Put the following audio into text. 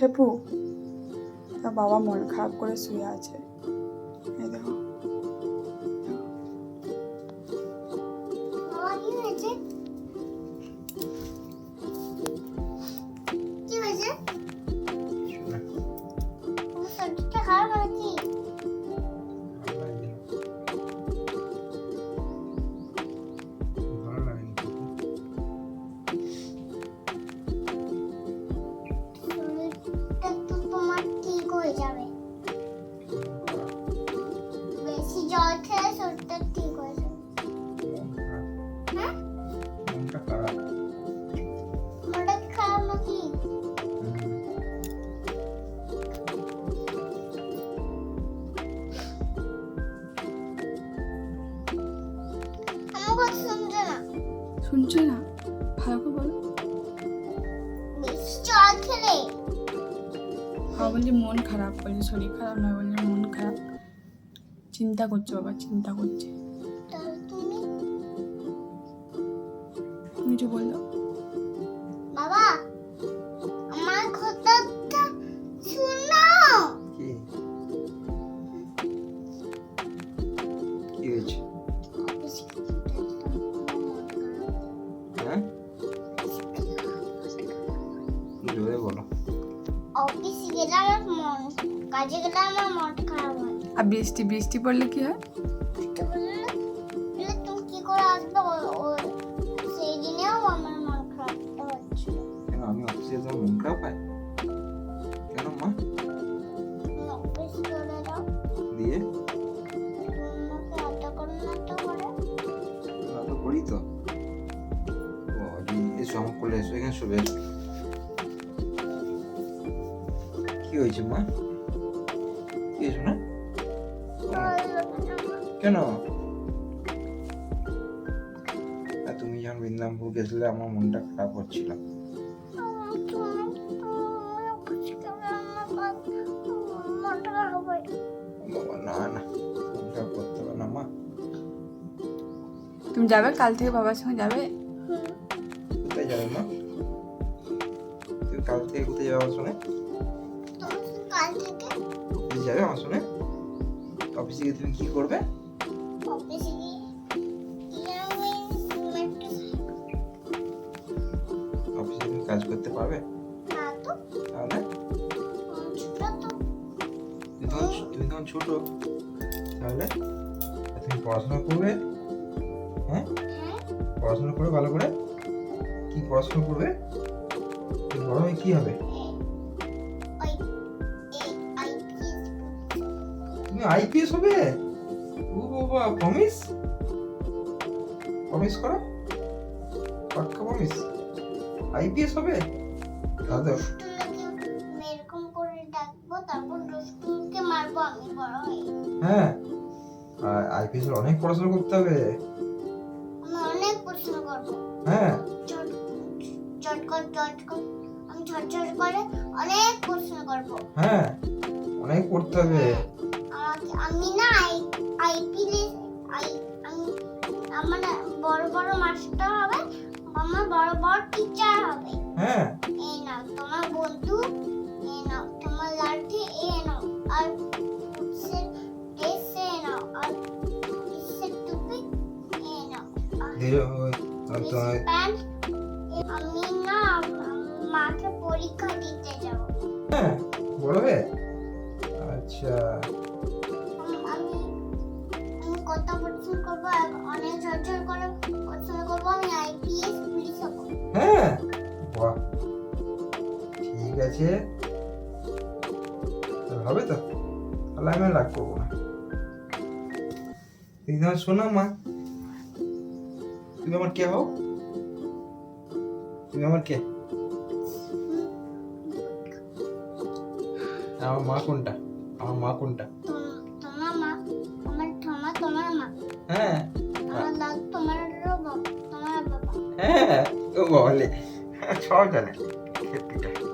খেপু? তার বাবা মন খারাপ করে শুয়ে আছে। জল খেলে শরীরটা ঠিক হয়ে? যাবে মন খারাপ হ্যাঁ মনটা খারাপ মনটা খারাপ নাকি। শুনছে না? ভালো করে বলো। জল খেলে? বলছে মন খারাপ বলছে শরীর খারাপ নয় বলছে মন খারাপ। চিন্তা করছে বাবা চিন্তা করছে। কিছু বলল বাবা আমার কথাটা শুনো। কি হয়েছে? হ্যাঁ? জোরে বলো। অফিসে গেলে আমার মন কাজে গেলে আমার মন খারাপ হয়। আর বৃষ্টি বৃষ্টি পড়লে কি হয়? আমি অফিসে মন খারাপ হয় কেন মা? দিয়ে? করো তো করে? আমরা তো করি তো। এসো আমার কোলে এসো এখানে শোবে। কি হয়েছে মা? কি হয়েছে না কেন? আর তুমি যখন বৃন্দাবনপুর গেছিলে আমার মনটা খারাপ হচ্ছিল। মনটা খারাপ হয় বাবা না না করতে হবে না মা। তুমি যাবে? কাল থেকে বাবার সঙ্গে যাবে? কোথায় যাবে মা? তুমি কাল থেকে কোথায় যাবে আমার সঙ্গে? কাল থেকে। যাবে আমার সঙ্গে? অফিসে গিয়ে তুমি কি করবে? কাজ করতে পারবে? তাহলে? ছোট তুমি তখন তুমি তখন ছোট। তাহলে তুমি পড়াশোনা করবে হ্যাঁ? হ্যাঁ। পড়াশোনা করে ভালো করে কি পড়াশোনা করবে? তুমি বড় হয়ে কি হবে? তুমি আইপিএস হবে? ও বাবা প্রমিস প্রমিস করো? পাক্কা প্রমিস আইপিএস হবে? তাহলে দুষ্টুমিকে এরকম করে ডাকবো তারপর দুষ্টুমিকে মারবো আমি বড় হয়ে হ্যাঁ আইপিএস এর অনেক পড়াশোনা করতে হবে। আমি অনেক করব। হ্যাঁ। কর আমি অনেক প্রশ্ন করব। হ্যাঁ অনেক পড়তে হবে। আমি না আই আইপিএস আই আমি আমার বড় বড় মাস্টার হবে আমার বড় বড় টিচার হবে। হ্যাঁ। এই নাও তোমার বন্ধু এই নাও তোমার লাঠি এই নাও আর আমি না মাকে পরীক্ষা দিতে যাব। হ্যাঁ। আছে হবে তো? তাহলে আমি রাগ করব না। তোমার শোনো মা। তুমি আমার কে হও? তুমি আমার কে? আমার মা কোনটা? আমার মা কোনটা? তোমার মা। আমার তোমার তোমার মা। হ্যাঁ। আমার দাদু তোমার বাবা তোমার বাবা। হ্যাঁ ও বলে। সব জানে। খেপিটা